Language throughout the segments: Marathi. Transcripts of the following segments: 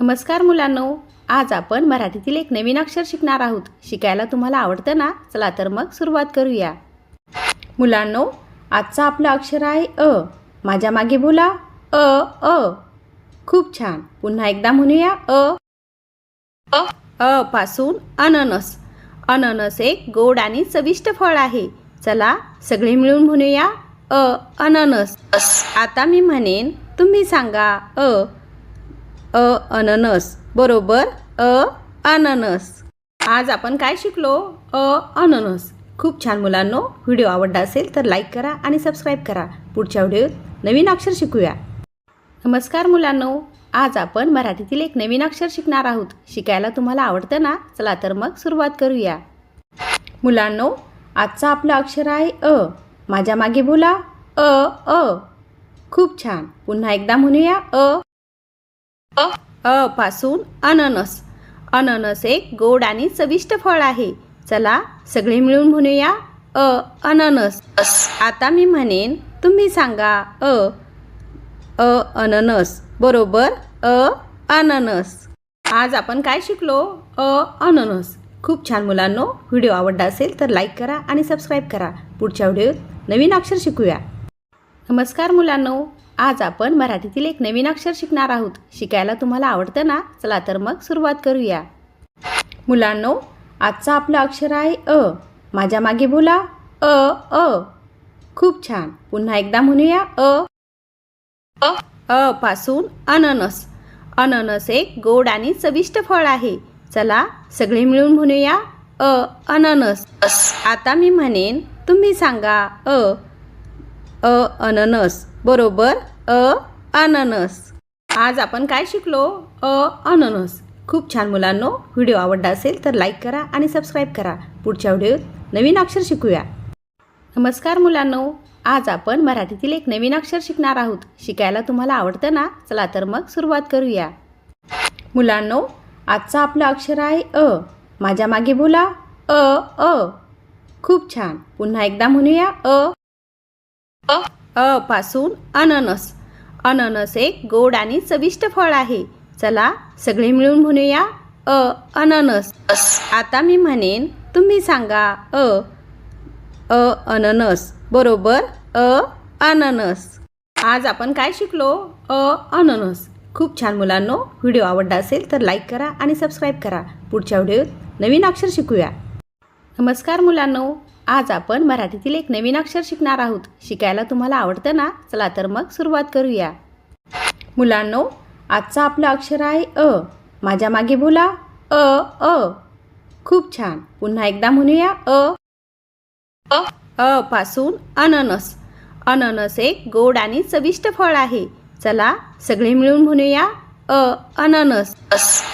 नमस्कार मुलांनो आज आपण मराठीतील एक नवीन अक्षर शिकणार आहोत. शिकायला तुम्हाला आवडतं ना? चला तर मग सुरुवात करूया. मुलांनो आजचा आपलं अक्षर आहे अ. माझ्या मागे बोला अ अ. खूप छान. पुन्हा एकदा म्हणूया अ. अ अ पासून अननस. अननस एक गोड आणि चविष्ट फळ आहे. चला सगळे मिळून म्हणूया अ अननस. आता मी म्हणेन तुम्ही सांगा अ. अ अननस. बरोबर? अ अननस. आज आपण काय शिकलो? अ अननस. खूप छान मुलांनो व्हिडिओ आवडला असेल तर लाईक करा आणि सबस्क्राईब करा. पुढच्या व्हिडिओत नवीन अक्षर शिकूया. नमस्कार मुलांनो. आज आपण मराठीतील एक नवीन अक्षर शिकणार आहोत. शिकायला तुम्हाला आवडतं ना? चला तर मग सुरुवात करूया. मुलांनो आजचा आपलं अक्षर आहे अ. माझ्या मागे बोला. अ अ. खूप छान. पुन्हा एकदा म्हणूया अ. अ पासून अननस. अननस एक गोड आणि चविष्ट फळ आहे. चला सगळे मिळून म्हणूया अ अननस. आता मी म्हणेन तुम्ही सांगा अ अ अननस. बरोबर? अ अननस. आज आपण काय शिकलो? अ अननस. खूप छान मुलांनो व्हिडिओ आवडला असेल तर लाईक करा आणि सबस्क्राईब करा. पुढच्या व्हिडिओत नवीन अक्षर शिकूया. नमस्कार मुलांनो. आज आपण मराठीतील एक नवीन अक्षर शिकणार आहोत. शिकायला तुम्हाला आवडतं ना? चला तर मग सुरुवात करूया. मुलांनो आजचा आपलं अक्षर आहे अ. माझ्या मागे बोला. अ अ. खूप छान. पुन्हा एकदा म्हणूया अ. अ अ पासून अननस. अननस एक गोड आणि चविष्ट फळ आहे. चला सगळे मिळून म्हणूया अ अननस. आता मी म्हणेन तुम्ही सांगा अ. अ अननस. बरोबर अ अननस. आज आपण काय शिकलो? अ अननस. खूप छान मुलांनो व्हिडिओ आवडला असेल तर लाईक करा आणि सबस्क्राईब करा. पुढच्या व्हिडिओत नवीन अक्षर शिकूया. नमस्कार मुलांनो आज आपण मराठीतील एक नवीन अक्षर शिकणार आहोत. शिकायला तुम्हाला आवडतं ना? चला तर मग सुरुवात करूया. मुलांनो आजचा आपलं अक्षर आहे अ. माझ्या मागे बोला अ अ. खूप छान. पुन्हा एकदा म्हणूया अ. अ. अ पासून अननस. अननस एक गोड आणि चविष्ट फळ आहे. चला सगळे मिळून म्हणूया अ अननस. आता मी म्हणेन तुम्ही सांगा अ अ अननस. बरोबर? अ अननस. आज आपण काय शिकलो? अ अननस. खूप छान मुलांनो व्हिडिओ आवडला असेल तर लाईक करा आणि सबस्क्राईब करा. पुढच्या व्हिडिओत नवीन अक्षर शिकूया. नमस्कार मुलांनो. आज आपण मराठीतील एक नवीन अक्षर शिकणार आहोत. शिकायला तुम्हाला आवडतं ना? चला तर मग सुरुवात करूया. मुलांनो आजचा आपलं अक्षर आहे अ. माझ्या मागे बोला. अ अ. खूप छान. पुन्हा एकदा म्हणूया अ. अ अ पासून अननस. अननस एक गोड आणि चविष्ट फळ आहे. चला सगळे मिळून म्हणूया अ अननस.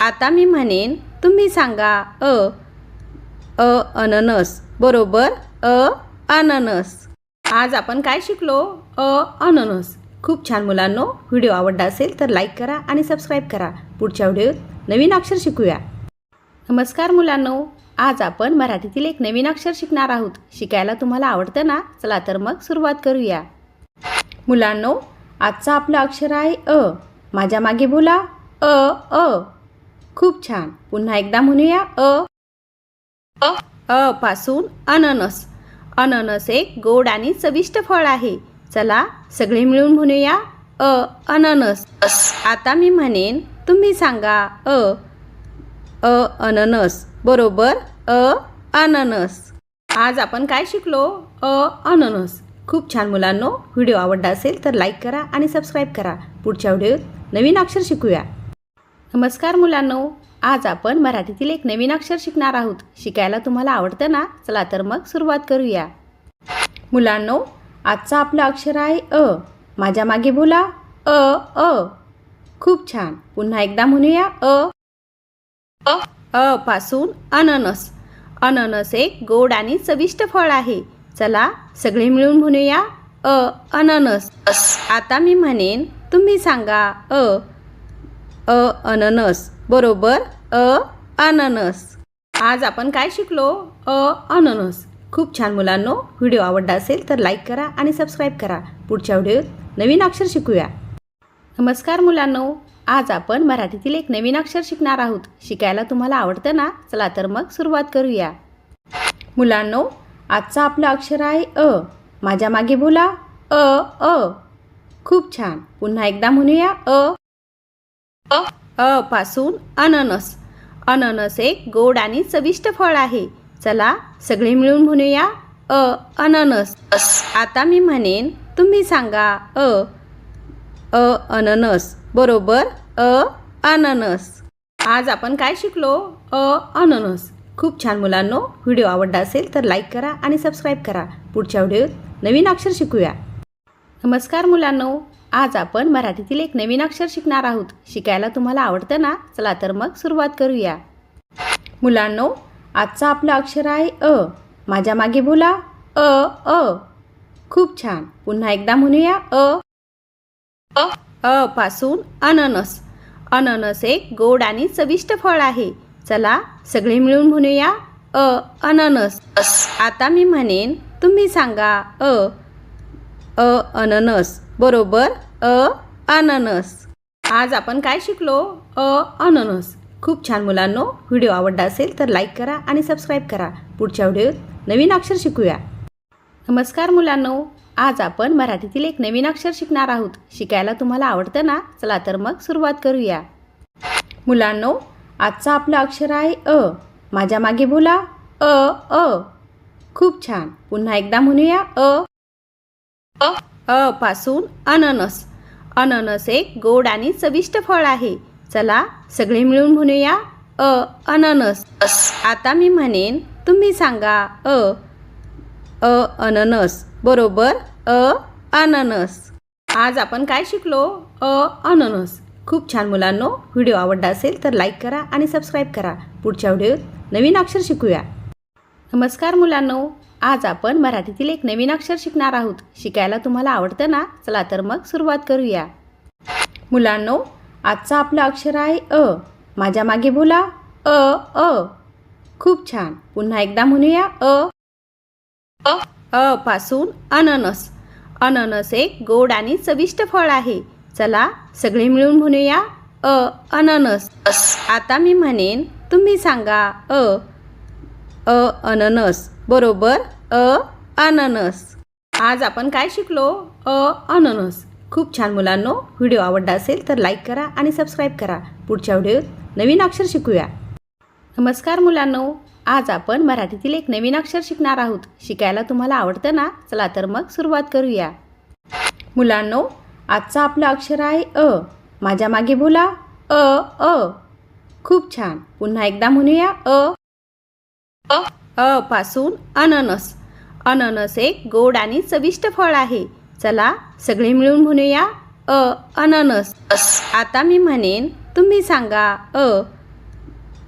आता मी म्हणेन तुम्ही सांगा अ. अ अननस. बरोबर अ अननस. आज आपण काय शिकलो? अ अननस. खूप छान मुलांनो व्हिडिओ आवडला असेल तर लाईक करा आणि सबस्क्राईब करा. पुढच्या व्हिडिओत नवीन अक्षर शिकूया. नमस्कार मुलांनो आज आपण मराठीतील एक नवीन अक्षर शिकणार आहोत. शिकायला तुम्हाला आवडतं ना? चला तर मग सुरुवात करूया. मुलांनो आजचा आपलं अक्षर आहे अ. माझ्या मागे बोला अ अ. खूप छान. पुन्हा एकदा म्हणूया अ. अ. अ पासून अननस. अननस एक गोड आणि चविष्ट फळ आहे. चला सगळे मिळून म्हणूया अ अननस. आता मी म्हणेन तुम्ही सांगा अ अ अननस. बरोबर? अ अननस. आज आपण काय शिकलो? अ अननस. खूप छान मुलांनो व्हिडिओ आवडला असेल तर लाईक करा आणि सबस्क्राईब करा. पुढच्या व्हिडिओत नवीन अक्षर शिकूया. नमस्कार मुलांनो. आज आपण मराठीतील एक नवीन अक्षर शिकणार आहोत. शिकायला तुम्हाला आवडतं ना? चला तर मग सुरुवात करूया. मुलांनो आजचा आपलं अक्षर आहे अ. माझ्या मागे बोला. अ अ. खूप छान. पुन्हा एकदा म्हणूया अ. अ अ पासून अननस. अननस एक गोड आणि चविष्ट फळ आहे. चला सगळे मिळून म्हणूया अ अननस. आता मी म्हणेन तुम्ही सांगा अ. अ अननस. बरोबर अ अननस. आज आपण काय शिकलो? अ अननस. खूप छान मुलांनो व्हिडिओ आवडला असेल तर लाईक करा आणि सबस्क्राईब करा. पुढच्या व्हिडिओत नवीन अक्षर शिकूया. नमस्कार मुलांनो आज आपण मराठीतील एक नवीन अक्षर शिकणार आहोत. शिकायला तुम्हाला आवडतं ना? चला तर मग सुरुवात करूया. मुलांनो आजचं आपलं अक्षर आहे अ. माझ्या मागे बोला. अ अ. खूप छान. पुन्हा एकदा म्हणूया अ. अ अ पासून अननस. अननस एक गोड आणि चविष्ट फळ आहे. चला सगळे मिळून म्हणूया अ अननस. आता मी म्हणेन तुम्ही सांगा अ अ अननस. बरोबर? अ अननस. आज आपण काय शिकलो? अ अननस. खूप छान मुलांनो व्हिडिओ आवडला असेल तर लाईक करा आणि सबस्क्राईब करा. पुढच्या व्हिडिओत नवीन अक्षर शिकूया. नमस्कार मुलांनो. आज आपण मराठीतील एक नवीन अक्षर शिकणार आहोत. शिकायला तुम्हाला आवडतं ना? चला तर मग सुरुवात करूया. मुलांनो आजचा आपलं अक्षर आहे अ. माझ्या मागे बोला. अ अ. खूप छान. पुन्हा एकदा म्हणूया अ. अ अ पासून अननस. अननस एक गोड आणि चविष्ट फळ आहे. चला सगळे मिळून म्हणूया अ अननस. आता मी म्हणेन तुम्ही सांगा अ. अ अननस. बरोबर अ अननस. आज आपण काय शिकलो? अ अननस. खूप छान मुलांनो व्हिडिओ आवडला असेल तर लाईक करा आणि सबस्क्राईब करा. पुढच्या व्हिडिओत नवीन अक्षर शिकूया. नमस्कार मुलांनो आज आपण मराठीतील एक नवीन अक्षर शिकणार आहोत. शिकायला तुम्हाला आवडतं ना? चला तर मग सुरुवात करूया. मुलांनो आजचं आपलं अक्षर आहे अ. माझ्या मागे बोला अ अ. खूप छान. पुन्हा एकदा म्हणूया अ अ अ पासून अननस. अननस एक गोड आणि चविष्ट फळ आहे. चला सगळे मिळून म्हणूया अ अननस. आता मी म्हणेन तुम्ही सांगा अ अ अननस. बरोबर? अ अननस. आज आपण काय शिकलो? अ अननस. खूप छान मुलांनो व्हिडिओ आवडला असेल तर लाईक करा आणि सबस्क्राईब करा. पुढच्या व्हिडिओत नवीन अक्षर शिकूया. नमस्कार मुलांनो. आज आपण मराठीतील एक नवीन अक्षर शिकणार आहोत. शिकायला तुम्हाला आवडतं ना? चला तर मग सुरुवात करूया. मुलांनो आजचा आपलं अक्षर आहे अ. माझ्या मागे बोला. अ अ. खूप छान. पुन्हा एकदा म्हणूया अ. अ अ पासून अननस. अननस एक गोड आणि चविष्ट फळ आहे. चला सगळे मिळून म्हणूया अ अननस. आता मी म्हणेन तुम्ही सांगा अ. अ अननस. बरोबर अ अननस. आज आपण काय शिकलो? अ अननस. खूप छान मुलांनो व्हिडिओ आवडला असेल तर लाईक करा आणि सबस्क्राईब करा. पुढच्या व्हिडिओत नवीन अक्षर शिकूया. नमस्कार मुलांनो आज आपण मराठीतील एक नवीन अक्षर शिकणार आहोत. शिकायला तुम्हाला आवडतं ना? चला तर मग सुरुवात करूया. मुलांनो आजचं आपलं अक्षर आहे अ. माझ्या मागे बोला अ अ. खूप छान. पुन्हा एकदा म्हणूया अ. अ. अ पासून अननस. अननस एक गोड आणि चविष्ट फळ आहे. चला सगळे मिळून म्हणूया अ अननस. आता मी म्हणेन तुम्ही सांगा अ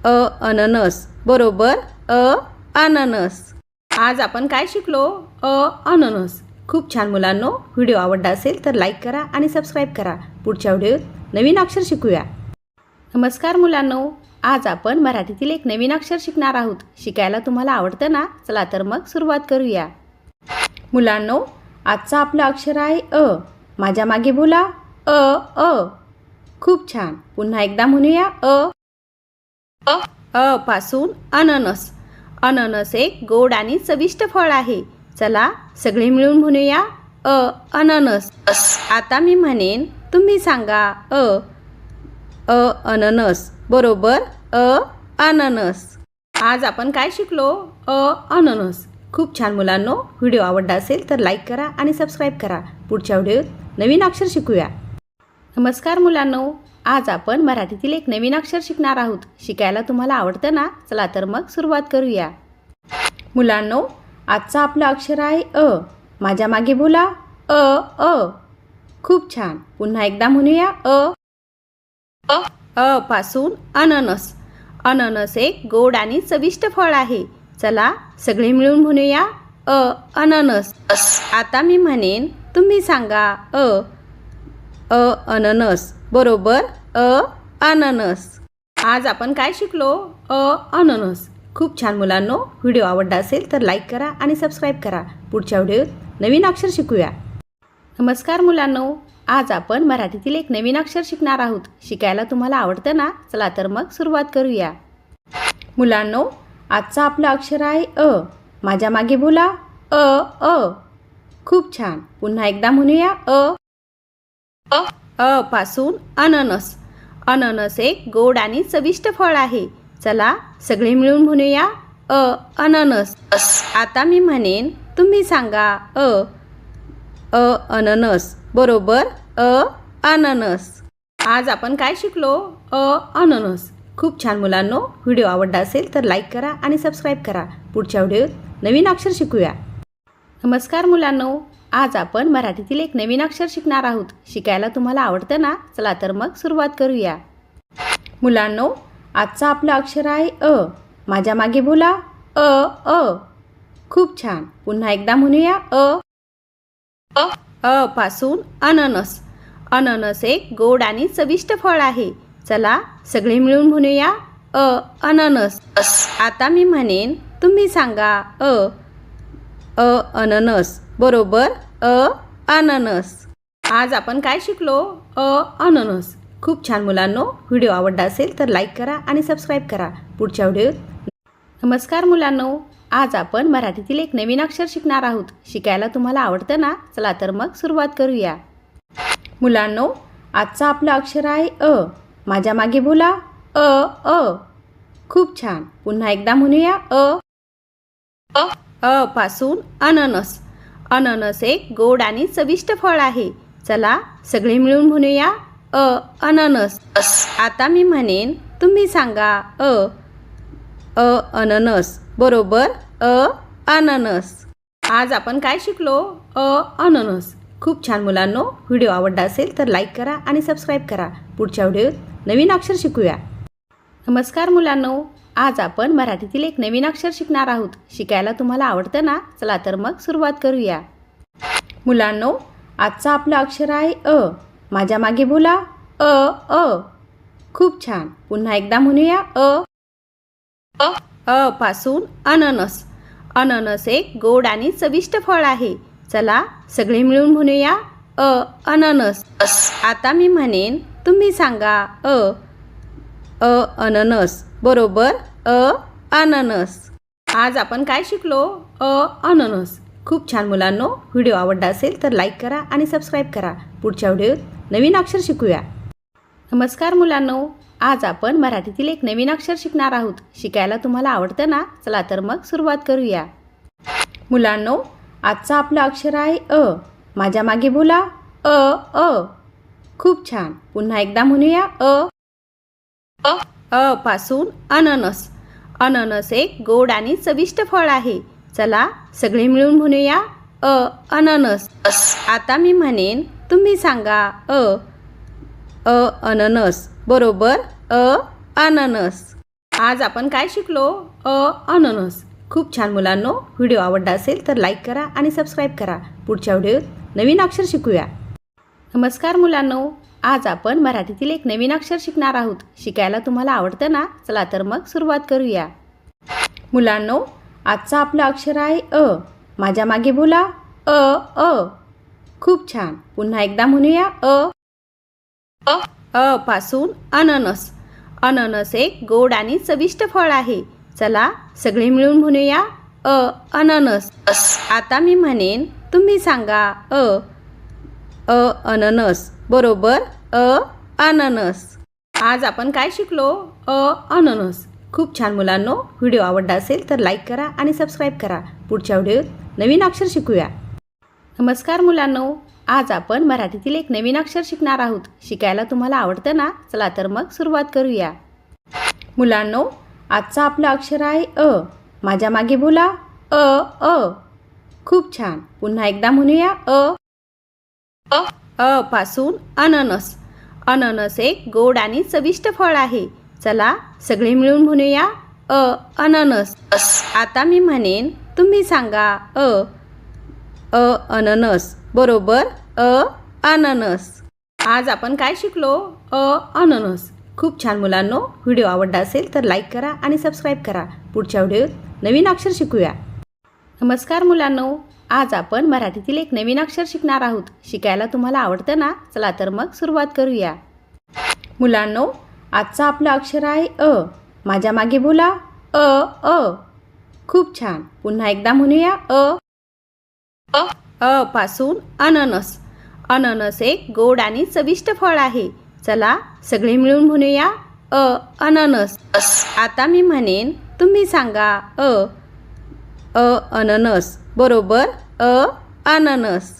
अ अननस. बरोबर? अ अननस. आज आपण काय शिकलो? अ अननस. खूप छान मुलांनो व्हिडिओ आवडला असेल तर लाईक करा आणि सबस्क्राईब करा. पुढच्या व्हिडिओत नवीन अक्षर शिकूया. नमस्कार मुलांनो. आज आपण मराठीतील एक नवीन अक्षर शिकणार आहोत. शिकायला तुम्हाला आवडतं ना? चला तर मग सुरुवात करूया. मुलांनो आजचं आपलं अक्षर आहे अ. माझ्या मागे बोला. अ अ. खूप छान. पुन्हा एकदा म्हणूया अ. अ अ पासून अननस. अननस एक गोड आणि चविष्ट फळ आहे. चला सगळे मिळून म्हणूया अ अननस. आता मी म्हणेन तुम्ही सांगा अ. अ अननस. बरोबर? अ अननस. आज आपण काय शिकलो? अ अननस. खूप छान मुलांनो व्हिडिओ आवडला असेल तर लाईक करा आणि सबस्क्राईब करा. पुढच्या व्हिडिओत नवीन अक्षर शिकूया. नमस्कार मुलांनो आज आपण मराठीतील एक नवीन अक्षर शिकणार आहोत. शिकायला तुम्हाला आवडतं ना? चला तर मग सुरुवात करूया. मुलांनो आजचा आपलं अक्षर आहे अ. माझ्या मागे बोला. अ अ. खूप छान. पुन्हा एकदा म्हणूया अ. अ. अ पासून अननस. अननस एक गोड आणि चविष्ट फळ आहे. चला सगळे मिळून म्हणूया अ अननस. आता मी म्हणेन तुम्ही सांगा अ अ अननस. बरोबर? अ अननस. आज आपण काय शिकलो? अ अननस. खूप छान मुलांनो व्हिडिओ आवडला असेल तर लाईक करा आणि सबस्क्राईब करा. पुढच्या व्हिडिओत नवीन अक्षर शिकूया. नमस्कार मुलांनो. आज आपण मराठीतील एक नवीन अक्षर शिकणार आहोत. शिकायला तुम्हाला आवडतं ना? चला तर मग सुरुवात करूया. मुलांनो आजचा आपलं अक्षर आहे अ. माझ्या मागे बोला. अ अ. खूप छान. पुन्हा एकदा म्हणूया अ. अ अ पासून अननस. अननस एक गोड आणि चविष्ट फळ आहे. चला सगळे मिळून म्हणूया अ अननस. आता मी म्हणेन तुम्ही सांगा अ. अ अननस. बरोबर अ अननस. आज आपण काय शिकलो? अ अननस. खूप छान मुलांनो व्हिडिओ आवडला असेल तर लाईक करा आणि सबस्क्राईब करा. पुढच्या व्हिडिओत नवीन अक्षर शिकूया. नमस्कार मुलांनो आज आपण मराठीतील एक नवीन अक्षर शिकणार आहोत. शिकायला तुम्हाला आवडतं ना? चला तर मग सुरुवात करूया. मुलांनो आजचा आपलं अक्षर आहे अ. माझ्या मागे बोला अ अ. खूप छान. पुन्हा एकदा म्हणूया अ. अ. अ पासून अननस. अननस एक गोड आणि चविष्ट फळ आहे. चला सगळे मिळून म्हणूया अ अननस. आता मी म्हणेन तुम्ही सांगा अ अ अननस. बरोबर? अ अननस. आज आपण काय शिकलो? अ अननस. खूप छान मुलांनो व्हिडिओ आवडला असेल तर लाईक करा आणि सबस्क्राईब करा. पुढच्या व्हिडिओत. नमस्कार मुलांनो. आज आपण मराठीतील एक नवीन अक्षर शिकणार आहोत. शिकायला तुम्हाला आवडतं ना? चला तर मग सुरुवात करूया. मुलांनो आजचा आपलं अक्षर आहे अ. माझ्या मागे बोला अ अ. खूप छान. पुन्हा एकदा म्हणूया अ. अ अ पासून अननस. अननस एक गोड आणि चविष्ट फळ आहे. चला सगळे मिळून म्हणूया अ अननस. आता मी म्हणेन तुम्ही सांगा अ. अ अननस. बरोबर? अ अननस. आज आपण काय शिकलो? अ अननस. खूप छान मुलांनो व्हिडिओ आवडला असेल तर लाईक करा आणि सबस्क्राईब करा. पुढच्या व्हिडिओत नवीन अक्षर शिकूया. नमस्कार मुलांनो. आज आपण मराठीतील एक नवीन अक्षर शिकणार आहोत. शिकायला तुम्हाला आवडतं ना? चला तर मग सुरुवात करूया. मुलांनो आजचा आपलं अक्षर आहे अ. माझ्या मागे बोला अ अ. खूप छान. पुन्हा एकदा म्हणूया अ. अ अ पासून अननस. अननस एक गोड आणि चविष्ट फळ आहे. चला सगळे मिळून म्हणूया अ अननस. आता मी म्हणेन तुम्ही सांगा अ अ अननस. बरोबर? अ अननस. आज आपण काय शिकलो? अ अननस. खूप छान मुलांनो व्हिडिओ आवडला असेल तर लाईक करा आणि सबस्क्राईब करा. पुढच्या व्हिडिओत नवीन अक्षर शिकूया. नमस्कार मुलांनो. आज आपण मराठीतील एक नवीन अक्षर शिकणार आहोत. शिकायला तुम्हाला आवडतं ना? चला तर मग सुरुवात करूया. मुलांनो आजचा आपलं अक्षर आहे अ. माझ्या मागे बोला अ अ. खूप छान. पुन्हा एकदा म्हणूया अ. अ अ पासून अननस. अननस एक गोड आणि चविष्ट फळ आहे. चला सगळे मिळून म्हणूया अ अननस. आता मी म्हणेन तुम्ही सांगा अ. अ अननस. बरोबर? अ अननस. आज आपण काय शिकलो? अ अननस. खूप छान मुलांनो व्हिडिओ आवडला असेल तर लाईक करा आणि सबस्क्राईब करा. पुढच्या व्हिडिओत नवीन अक्षर शिकूया. नमस्कार मुलांनो. आज आपण मराठीतील एक नवीन अक्षर शिकणार आहोत. शिकायला तुम्हाला आवडतं ना? चला तर मग सुरुवात करूया. मुलांनो आजचा आपलं अक्षर आहे अ. माझ्या मागे बोला. अ अ. खूप छान. पुन्हा एकदा म्हणूया अ. अ पासून अननस. अननस एक गोड आणि चविष्ट फळ आहे. चला सगळे मिळून म्हणूया अ अननस. आता मी म्हणेन तुम्ही सांगा अ अ अननस. बरोबर? अ अननस. आज आपण काय शिकलो? अ अननस. खूप छान मुलांनो व्हिडिओ आवडला असेल तर लाईक करा आणि सबस्क्राईब करा. पुढच्या व्हिडिओत नवीन अक्षर शिकूया. नमस्कार मुलांनो. आज आपण मराठीतील एक नवीन अक्षर शिकणार आहोत. शिकायला तुम्हाला आवडतं ना? चला तर मग सुरुवात करूया. मुलांनो आजचा आपलं अक्षर आहे अ. माझ्या मागे बोला. अ अ. खूप छान. पुन्हा एकदा म्हणूया अ. अ अ पासून अननस. अननस एक गोड आणि चविष्ट फळ आहे. चला सगळे मिळून म्हणूया अ अननस. आता मी म्हणेन तुम्ही सांगा अ. अ अननस. बरोबर? अ अननस. आज आपण काय शिकलो? अ अननस. खूप छान मुलांनो व्हिडिओ आवडला असेल तर लाईक करा आणि सबस्क्राईब करा. पुढच्या व्हिडिओत नवीन अक्षर शिकूया. नमस्कार मुलांनो आज आपण मराठीतील एक नवीन अक्षर शिकणार आहोत. शिकायला तुम्हाला आवडतं ना? चला तर मग सुरुवात करूया. मुलांनो आजचं आपलं अक्षर आहे अ. माझ्या मागे बोला अ अ. खूप छान. पुन्हा एकदा म्हणूया अ. अ पासून अननस. अननस एक गोड आणि चविष्ट फळ आहे. चला सगळे मिळून म्हणूया अ अननस. आता मी म्हणेन तुम्ही सांगा अ अ अननस. बरोबर? अ अननस.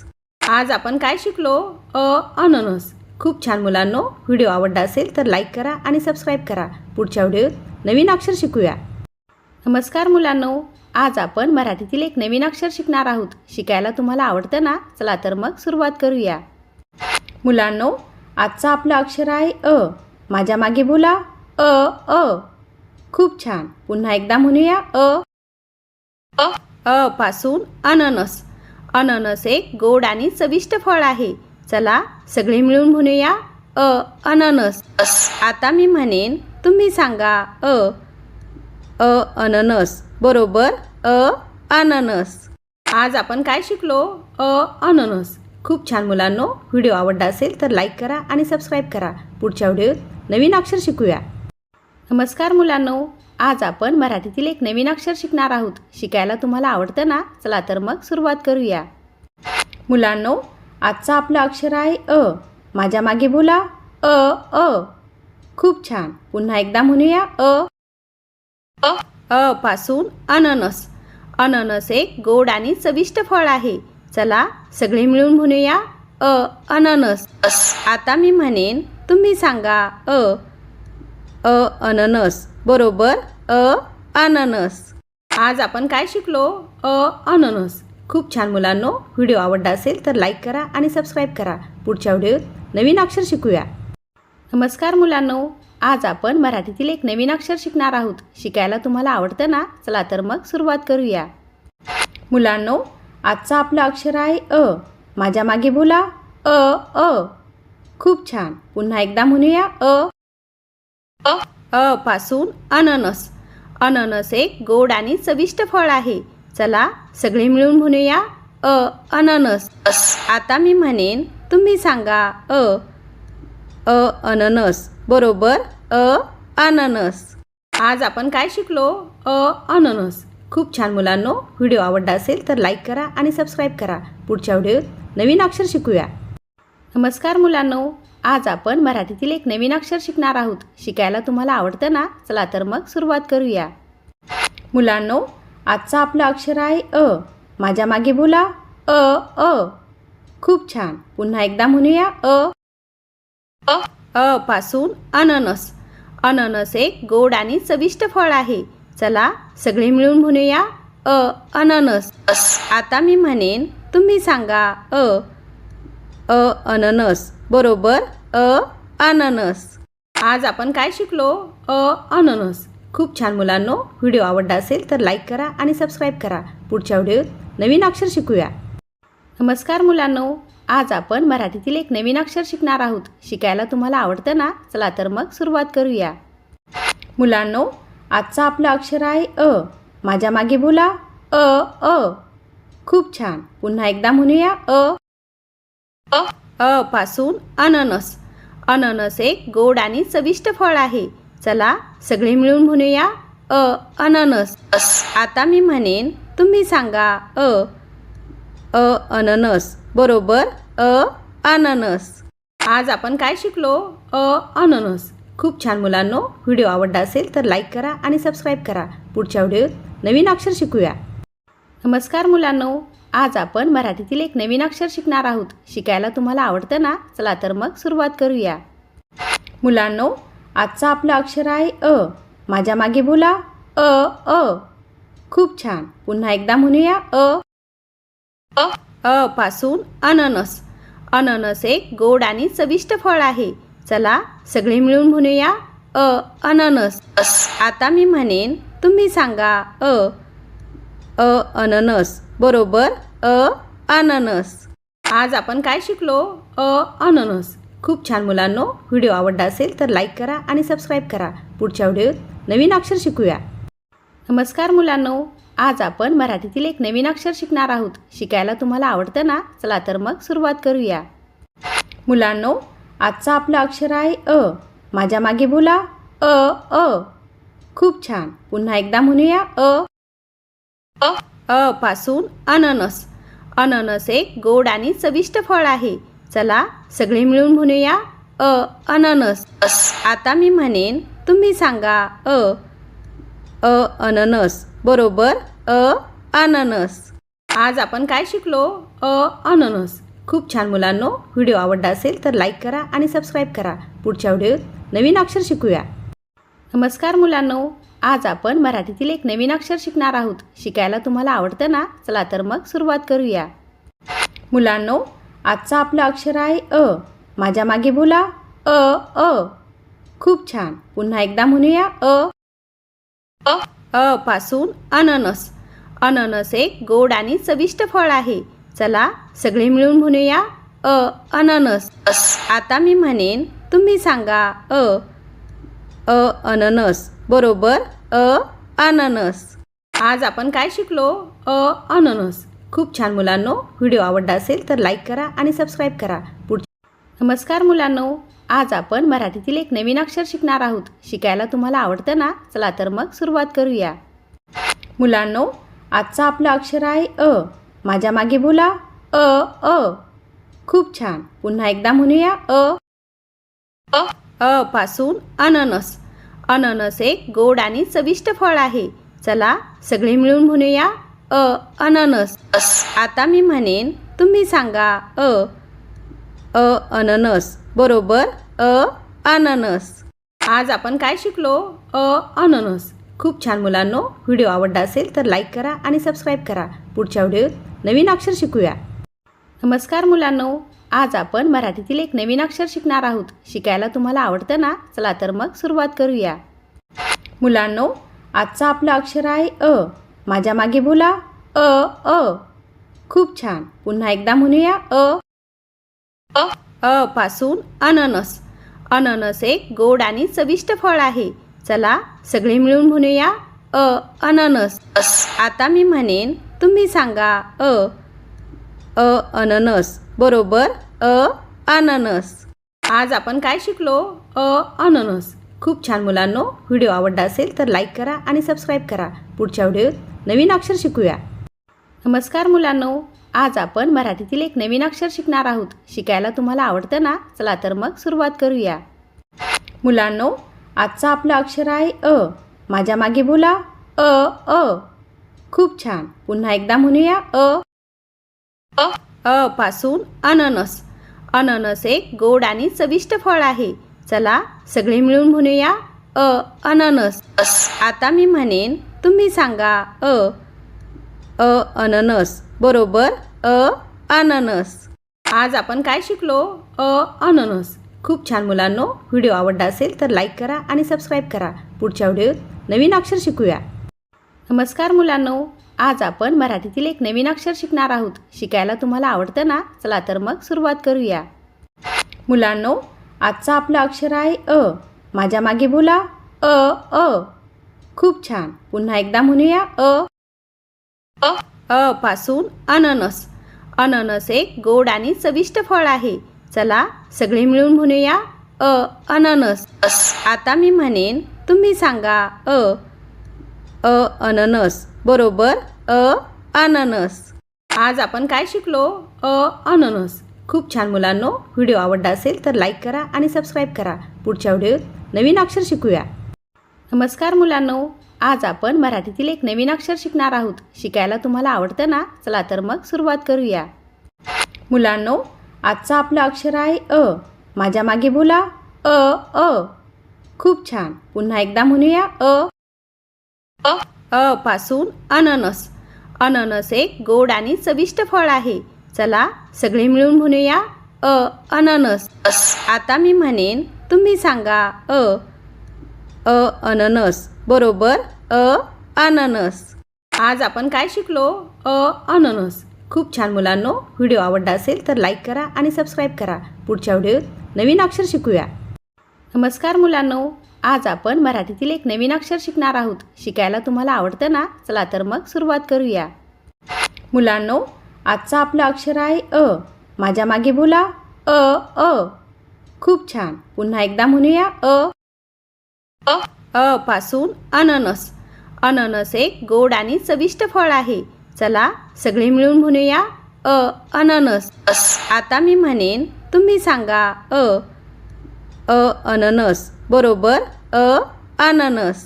आज आपण काय शिकलो? अ अननस. खूप छान मुलांनो व्हिडिओ आवडला असेल तर लाईक करा आणि सबस्क्राईब करा. पुढच्या व्हिडिओत नवीन अक्षर शिकूया. नमस्कार मुलांनो. आज आपण मराठीतील एक नवीन अक्षर शिकणार आहोत. शिकायला तुम्हाला आवडतं ना? चला तर मग सुरुवात करूया. मुलांनो आजचा आपलं अक्षर आहे अ. माझ्या मागे बोला. अ अ. खूप छान. पुन्हा एकदा म्हणूया अ. अ अ पासून अननस. अननस एक गोड आणि चविष्ट फळ आहे. चला सगळे मिळून म्हणूया अ अननस. आता मी म्हणेन तुम्ही सांगा अ. अ अननस. बरोबर अ अननस. आज आपण काय शिकलो? अ अननस. खूप छान मुलांनो व्हिडिओ आवडला असेल तर लाईक करा आणि सबस्क्राईब करा. पुढच्या व्हिडिओत नवीन अक्षर शिकूया. नमस्कार मुलांनो आज आपण मराठीतील एक नवीन अक्षर शिकणार आहोत. शिकायला तुम्हाला आवडतं ना? चला तर मग सुरुवात करूया. मुलांनो आजचं आपलं अक्षर आहे अ. माझ्या मागे बोला अ अ. खूप छान. पुन्हा एकदा म्हणूया अ. अ. अ पासून अननस. अननस एक गोड आणि चविष्ट फळ आहे. चला सगळे मिळून म्हणूया अ अननस. आता मी म्हणेन तुम्ही सांगा अ अ अननस. बरोबर? अ अननस. आज आपण काय शिकलो? अ अननस. खूप छान मुलांनो व्हिडिओ आवडला असेल तर लाईक करा आणि सबस्क्राईब करा. पुढच्या व्हिडिओत नवीन अक्षर शिकूया. नमस्कार मुलांनो. आज आपण मराठीतील एक नवीन अक्षर शिकणार आहोत. शिकायला तुम्हाला आवडतं ना? चला तर मग सुरुवात करूया. मुलांनो आजचं आपलं अक्षर आहे अ. माझ्या मागे बोला. अ अ. खूप छान. पुन्हा एकदा म्हणूया अ. अ अ पासून अननस. अननस एक गोड आणि चविष्ट फळ आहे. चला सगळे मिळून म्हणूया अ अननस. आता मी म्हणेन तुम्ही सांगा अ. अ अननस. बरोबर अ अननस. आज आपण काय शिकलो? अ अननस. खूप छान मुलांनो व्हिडिओ आवडला असेल तर लाईक करा आणि सबस्क्राईब करा. पुढच्या व्हिडिओत नवीन अक्षर शिकूया. नमस्कार मुलांनो आज आपण मराठीतील एक नवीन अक्षर शिकणार आहोत. शिकायला तुम्हाला आवडतं ना? चला तर मग सुरुवात करूया. मुलांनो आजचा आपलं अक्षर आहे अ. माझ्या मागे बोला अ अ. खूप छान. पुन्हा एकदा म्हणूया अ. अ. अ पासून अननस. अननस एक गोड आणि चविष्ट फळ आहे. चला सगळे मिळून म्हणूया अ अननस. आता मी म्हणेन तुम्ही सांगा अ अ अननस. बरोबर? अ अननस. आज आपण काय शिकलो? अ अननस. खूप छान मुलांनो व्हिडिओ आवडला असेल तर लाईक करा आणि सबस्क्राईब करा. पुढच्या व्हिडिओत नवीन अक्षर शिकूया. नमस्कार मुलांनो. आज आपण मराठीतील एक नवीन अक्षर शिकणार आहोत. शिकायला तुम्हाला आवडतं ना? चला तर मग सुरुवात करूया. मुलांनो आजचं आपलं अक्षर आहे अ. माझ्या मागे बोला. अ अ. खूप छान. पुन्हा एकदा म्हणूया अ. अ अ पासून अननस. अननस एक गोड आणि चविष्ट फळ आहे. चला सगळे मिळून म्हणूया अ अननस. आता मी म्हणेन तुम्ही सांगा अ. अ अननस. बरोबर अ अननस. आज आपण काय शिकलो? अ अननस. खूप छान मुलांनो व्हिडिओ आवडला असेल तर लाईक करा आणि सबस्क्राईब करा. पुढच्या व्हिडिओत नवीन अक्षर शिकूया. नमस्कार मुलांनो आज आपण मराठीतील एक नवीन अक्षर शिकणार आहोत. शिकायला तुम्हाला आवडतं ना? चला तर मग सुरुवात करूया. मुलांनो आजचं आपलं अक्षर आहे अ. माझ्या मागे बोला अ अ. खूप छान. पुन्हा एकदा म्हणूया अ. अ. अ पासून अननस. अननस एक गोड आणि चविष्ट फळ आहे. चला सगळे मिळून म्हणूया अ अननस. आता मी म्हणेन तुम्ही सांगा अ अ अननस. बरोबर? अ अननस. आज आपण काय शिकलो? अ अननस. खूप छान मुलांनो व्हिडिओ आवडला असेल तर लाईक करा आणि सबस्क्राईब करा. पुढच्या व्हिडिओत नवीन अक्षर शिकूया. नमस्कार मुलांनो. आज आपण मराठीतील एक नवीन अक्षर शिकणार आहोत. शिकायला तुम्हाला आवडतं ना? चला तर मग सुरुवात करूया. मुलांनो आजचं आपलं अक्षर आहे अ. माझ्या मागे बोला. अ अ. खूप छान. पुन्हा एकदा म्हणूया अ. अ अ पासून अननस. अननस एक गोड आणि चविष्ट फळ आहे. चला सगळे मिळून म्हणूया अ अननस. आता मी म्हणेन तुम्ही सांगा अ. अ अननस. बरोबर अ अननस. आज आपण काय शिकलो? अ अननस. खूप छान मुलांनो व्हिडिओ आवडला असेल तर लाईक करा आणि सबस्क्राईब करा. पुढच्या व्हिडिओत नवीन अक्षर शिकूया. नमस्कार मुलांनो आज आपण मराठीतील एक नवीन अक्षर शिकणार आहोत. शिकायला तुम्हाला आवडतं ना? चला तर मग सुरुवात करूया. मुलांनो आजचं आपलं अक्षर आहे अ. माझ्या मागे बोला अ अ. खूप छान. पुन्हा एकदा म्हणूया अ. अ. अ पासून अननस. अननस एक गोड आणि चविष्ट फळ आहे. चला सगळे मिळून म्हणूया अ अननस. आता मी म्हणेन तुम्ही सांगा अ अ अननस. बरोबर? अ अननस. आज आपण काय शिकलो? अ अननस. खूप छान मुलांनो व्हिडिओ आवडला असेल तर लाईक करा आणि सबस्क्राईब करा. पुढ नमस्कार मुलांनो. आज आपण मराठीतील एक नवीन अक्षर शिकणार आहोत. शिकायला तुम्हाला आवडतं ना? चला तर मग सुरुवात करूया. मुलांनो आजचं आपलं अक्षर आहे अ. माझ्या मागे बोला अ अ. खूप छान. पुन्हा एकदा म्हणूया अ. अ अ पासून अननस. अननस एक गोड आणि चविष्ट फळ आहे. चला सगळे मिळून म्हणूया अ अननस. आता मी म्हणेन तुम्ही सांगा अ. अ अननस. बरोबर अ अननस. आज आपण काय शिकलो? अ अननस. खूप छान मुलांनो व्हिडिओ आवडला असेल तर लाईक करा आणि सबस्क्राईब करा. पुढच्या व्हिडिओत नवीन अक्षर शिकूया. नमस्कार मुलांनो आज आपण मराठीतील एक नवीन अक्षर शिकणार आहोत. शिकायला तुम्हाला आवडतं ना? चला तर मग सुरुवात करूया. मुलांनो आजचं आपलं अक्षर आहे अ. माझ्या मागे बोला अ अ. खूप छान. पुन्हा एकदा म्हणूया अ. अ. अ पासून अननस. अननस एक गोड आणि चविष्ट फळ आहे. चला सगळे मिळून म्हणूया अ अननस. आता मी म्हणेन तुम्ही सांगा अ अ अननस. बरोबर? अ अननस. आज आपण काय शिकलो? अ अननस. खूप छान मुलांनो व्हिडिओ आवडला असेल तर लाईक करा आणि सबस्क्राईब करा. पुढच्या व्हिडिओत नवीन अक्षर शिकूया. नमस्कार मुलांनो. आज आपण मराठीतील एक नवीन अक्षर शिकणार आहोत. शिकायला तुम्हाला आवडतं ना? चला तर मग सुरुवात करूया. मुलांनो आजचं आपलं अक्षर आहे अ. माझ्या मागे बोला. अ अ. खूप छान. पुन्हा एकदा म्हणूया अ. अ अ पासून अननस. अननस एक गोड आणि चविष्ट फळ आहे. चला सगळे मिळून म्हणूया अ अननस. आता मी म्हणेन तुम्ही सांगा अ. अ अननस. बरोबर? अ अननस. आज आपण काय शिकलो? अ अननस. खूप छान मुलांनो व्हिडिओ आवडला असेल तर लाईक करा आणि सबस्क्राईब करा. पुढच्या व्हिडिओत नवीन अक्षर शिकूया. नमस्कार मुलांनो आज आपण मराठीतील एक नवीन अक्षर शिकणार आहोत. शिकायला तुम्हाला आवडतं ना? चला तर मग सुरुवात करूया. मुलांनो आजचं आपलं अक्षर आहे अ. माझ्या मागे बोला अ अ. खूप छान. पुन्हा एकदा म्हणूया अ. अ अ पासून अननस. अननस एक गोड आणि चविष्ट फळ आहे. चला सगळे मिळून म्हणूया अ अननस. आता मी म्हणेन तुम्ही सांगा अ अ अननस. बरोबर? अ अननस. आज आपण काय शिकलो? अ अननस. खूप छान मुलांनो व्हिडिओ आवडला असेल तर लाईक करा आणि सबस्क्राईब करा. पुढच्या व्हिडिओत नवीन अक्षर शिकूया. नमस्कार मुलांनो. आज आपण मराठीतील एक नवीन अक्षर शिकणार आहोत. शिकायला तुम्हाला आवडतं ना? चला तर मग सुरुवात करूया. मुलांनो आजचं आपलं अक्षर आहे अ. माझ्या मागे बोला अ अ. खूप छान. पुन्हा एकदा म्हणूया अ. अ अ पासून अननस. अननस एक गोड आणि चविष्ट फळ आहे. चला सगळे मिळून म्हणूया अ अननस. आता मी म्हणेन तुम्ही सांगा अ. अ अननस. बरोबर अ अननस. आज आपण काय शिकलो? अ अननस. खूप छान मुलांनो व्हिडिओ आवडला असेल तर लाईक करा आणि सबस्क्राईब करा. पुढच्या व्हिडिओत नवीन अक्षर शिकूया. नमस्कार मुलांनो आज आपण मराठीतील एक नवीन अक्षर शिकणार आहोत. शिकायला तुम्हाला आवडतं ना? चला तर मग सुरुवात करूया. मुलांनो आजचं आपलं अक्षर आहे अ. माझ्या मागे बोला अ अ. खूप छान. पुन्हा एकदा म्हणूया अ. अ. अ पासून अननस. अननस एक गोड आणि चविष्ट फळ आहे. चला सगळे मिळून म्हणूया अ अननस. आता मी म्हणेन तुम्ही सांगा अ अ अननस. बरोबर? अ अननस.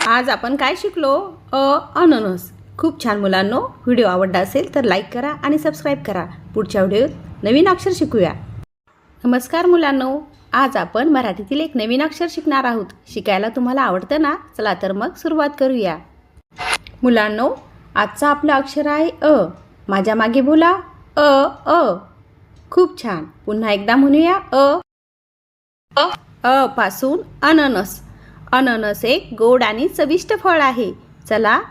आज आपण काय शिकलो? अ अननस. खूप छान मुलांनो व्हिडिओ आवडला असेल तर लाईक करा आणि सबस्क्राईब करा. पुढच्या व्हिडिओत नवीन अक्षर शिकूया. नमस्कार मुलांनो. आज आपण मराठीतील एक नवीन अक्षर शिकणार आहोत. शिकायला तुम्हाला आवडतं ना? चला तर मग सुरुवात करूया. मुलांनो आजचं आपलं अक्षर आहे अ. माझ्या मागे बोला. अ अ. खूप छान. पुन्हा एकदा म्हणूया अ. अ अ पासून अननस. अननस एक गोड आणि चविष्ट फळ आहे. चला